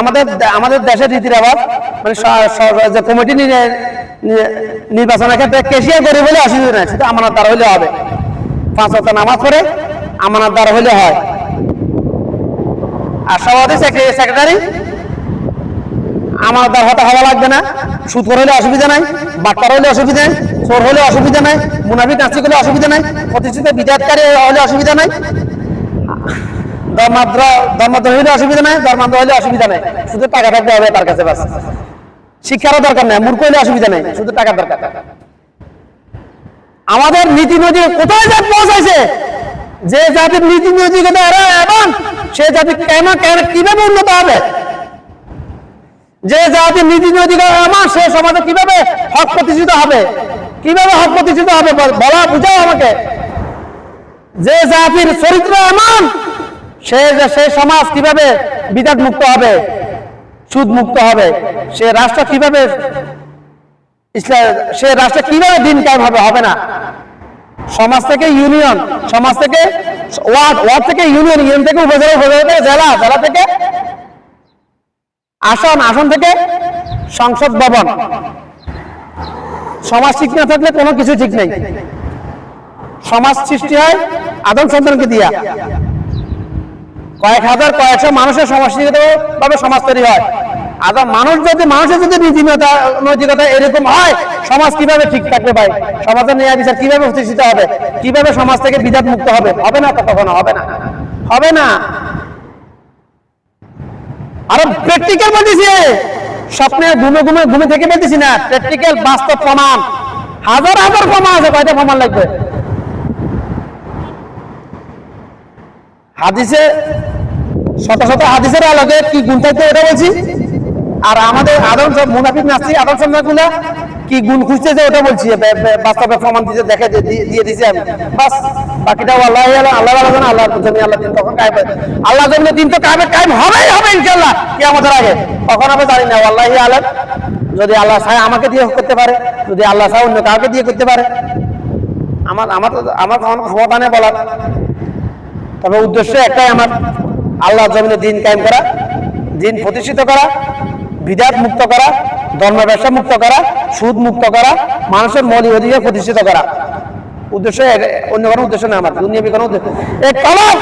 আমাদের আমাদের দেশের রীতির আবার মানে যে কমিটি নির্বাচনের ক্ষেত্রে কেশিয়ার করে বলে অসুবিধা নেই, শুধু আমানতদার হইলে হবে। পাঁচ ওয়াক্ত নামাজ পড়ে আমানতদার হইলে হয়। আর সভাপতি সেক্রেটারি, আমানতদার হতে হওয়া লাগবে না। সুদ হলে অসুবিধা নাই বাট্টার হলে অসুবিধা নাই, চোর হলে অসুবিধা নাই, মুনাফিক নাস্তিক হলে অসুবিধা নাই, প্রতিষ্ঠিত বিদ্যাৎকারী হলে অসুবিধা নাই। হইলে অসুবিধা নাই হইলে অসুবিধা নাই। শুধু টাকা থাকতে হবে তার কাছে শিক্ষারও দরকার নেই, মূর্খ হইলে অসুবিধা নেই, শুধু টাকা দরকার। আমাদের নীতি নদী কোথায় যা পৌঁছাইছে? যে জাতির নীতি এরা এবং সে জাতি কেন কেন, কীভাবে উন্নত হবে? যে জাতির নীতি নৈতিকতা এমন, সে সমাজে কীভাবে হক প্রতিষ্ঠিত হবে? কীভাবে হক প্রতিষ্ঠিত হবে বলা, বুঝাও আমাকে। যে জাতির চরিত্র এমন সে সে সমাজ কীভাবে বিদাত মুক্ত হবে, সুদ মুক্ত হবে, সে রাষ্ট্র কীভাবে সে রাষ্ট্রে কীভাবে দিন কায়েম হবে হবে না। সমাজ থেকে ইউনিয়ন, সমাজ থেকে ওয়ার্ড ওয়ার্ড থেকে ইউনিয়ন ইউনিয়ন থেকে উপজেলা উপজেলা থেকে জেলা জেলা থেকে আসন আসন থেকে সংসদ ভবন। সমাজ ঠিক না থাকলে কোনো কিছু ঠিক নেই। সমাজ সৃষ্টি হয় আদম সন্তানকে দিয়া। কয়েক হাজার কয়েকশো মানুষের সমাজগত ভাবে সমাজ তৈরি হয়। আদম মানুষ যদি, মানুষের যদি নীতিমতা নৈতিকতা এরকম হয়, সমাজ কীভাবে ঠিক থাকবে ভাই? সমাজের ন্যায় বিচার কীভাবে প্রতিষ্ঠিত হবে? কীভাবে সমাজ থেকে বিজাত মুক্ত হবে? হবে না তো কখনো, হবে না। হবে না। আরও প্র্যাকটিক্যাল বলতেছি, স্বপ্নে ঘুমে ঘুমে ঘুমে থেকে বলতেছি না প্র্যাকটিক্যাল বাস্তব প্রমাণ। হাজার হাজার প্রমাণ আছে, কয়টা প্রমাণ লাগবে? হাদিসে, শত শত হাদিসের আলোকে কি গুণ থাকতে ওটা বলছি? আর আমাদের আদম সব মুনাফিক নাস্তিক, আদম সন্ন্যাসগুলা কি গুণ খুঁজতেছে ওটা বলছি? বাস্তবে প্রমাণ দিতে, দেখে দিয়ে- দিছি আমি। বাস বাকিটা আল্লাহ আল্লাহ আল্লাহ আল্লাহ জমি আল্লাহ দিন তখন কায়েম। আল্লাহ জমি দিন তো কায়েম কায়েম হবেই, হবে ইনশাল্লাহ কি আমাদের আগে। কখন হবে জানি না আল্লাহ আল্লাহ যদি আল্লাহ চায় আমাকে দিয়ে করতে পারে, যদি আল্লাহ চায় অন্য কাউকে দিয়ে করতে পারে। আমার আমার আমার ক্ষমতা নেই বলার। তবে উদ্দেশ্য একটাই আমার, আল্লাহ জমিনে দিন কায়েম করা, দিন প্রতিষ্ঠিত করা, বিদাত মুক্ত করা, ধর্ম ব্যবসা মুক্ত করা, সুদ মুক্ত করা, মানুষের মৌলিক অধিকার প্রতিষ্ঠিত করা। উদ্দেশ্য অন্য কোনো উদ্দেশ্য না আমার দুনিয়া কোনো উদ্দেশ্য। এই কলম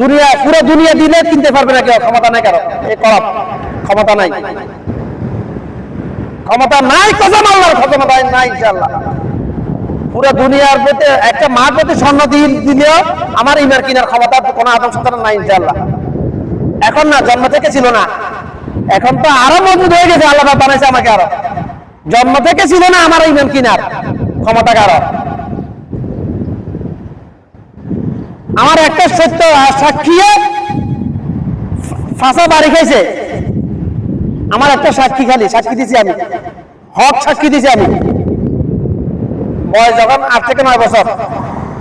দুনিয়া, পুরো দুনিয়া দিলে কিনতে পারবে না কেউ, ক্ষমতা নাই কারও। এই কলম ক্ষমতা নাই। ক্ষমতা নাই, কসম আল্লাহর, ক্ষমতা নাই ইনশাআল্লাহ। পুরো দুনিয়ার প্রতি একটা মার প্রতি স্বর্ণ দিল দিলেও আমার ইমার কিনার ক্ষমতা কোনো আদম সন্তান নাই, ইনশাআল্লাহ। এখন না, জন্ম থেকে ছিল না। এখন তো আরও মজবুত হয়ে গেছে, আল্লাহ বানাইছে আমাকে আরও। জন্ম থেকে ছিল না আমার ইমান কিনার ক্ষমতা কারও। আমার একটা সত্য আর সাক্ষীয়ে ফাঁসা বাড়ি খাইছে। আমার একটা সাক্ষী খালি, সাক্ষী দিছি আমি। হক সাক্ষী দিছি আমি। বয়স যখন আট থেকে নয় বছর,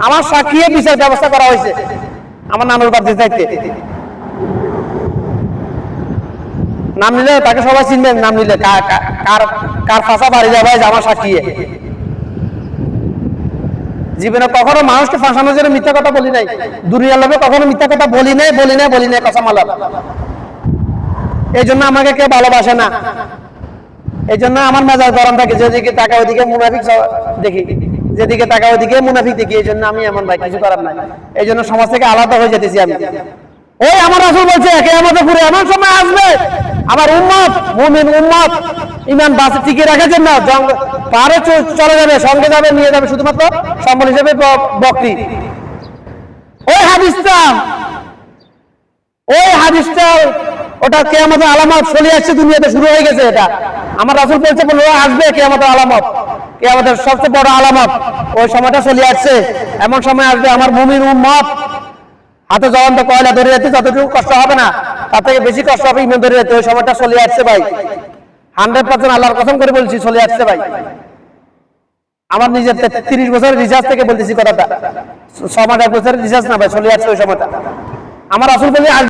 আমার সাক্ষী বিচার ব্যবস্থা করা হয়েছে। আমার নানুর বাড়িতে থাকতে নাম নিলে তাকে সবাই চিনবেন নাম নিলে কার ফাঁসা বাড়ি যাবে আমার সাক্ষী জীবনে কখনো মানুষকে ফাঁসানোর জন্য মিথ্যা কথা বলি নাই। দুনিয়ার লোকে কখনো মিথ্যা কথা বলি নাই বলি নাই বলি নাই, কথা মালাম। এই জন্য আমাকে কেউ ভালোবাসে না। এই জন্য আমার মেজাজ গরম থাকে, যেদিকে টাকা ওদিকে মুনাফিক দেখি। যেদিকে টাকা ওদিকে মুনাফিক দেখি এই জন্য আমি এমন ভাই, কিছু করার নাই। এই জন্য সমাজ থেকে আলাদা হয়ে যেতেছি আমি। ওই আমার রাসূল বলছে, একে আমাদের পুরো এমন সময় আসবে। আমার উম্মত, মুমিন উম্মত ইমান বাসে টিকে জন্য জঙ্গ পারে চলে যাবে, সঙ্গে যাবে, নিয়ে যাবে, শুধুমাত্র সম্বল হিসেবে বকরি। ওই হাদিসটা ওই হাদিসটা, ওটা কে আমাদের আলামত চলে আসছে, দুনিয়াতে শুরু হয়ে গেছে এটা। আমার রাসুল বলছে আসবে কে আমাদের আলামত কে আমাদের সবচেয়ে বড় আলামত। ওই সময়টা চলে আসছে। এমন সময় আসবে আমার মুমিন উম্মত। হাতে জ্বলন্ত কয়লা ধরে যেতে যতটুকু কষ্ট হবে না, তার থেকে বেশি কষ্ট হবে ইমান ধরে যেতে ওই সময়টা চলে আসছে ভাই। হান্ড্রেড পার্সেন্ট আল্লাহর কসম করে বলছি, চলে আসছে ভাই। আমার নিজের তিরিশ বছরের রিচার্জ থেকে বলতেছি কথাটা। ছ মাস এক বছরের রিচার্জ না ভাই, চলে আসছে ওই সময়টা। আমার আসল বলে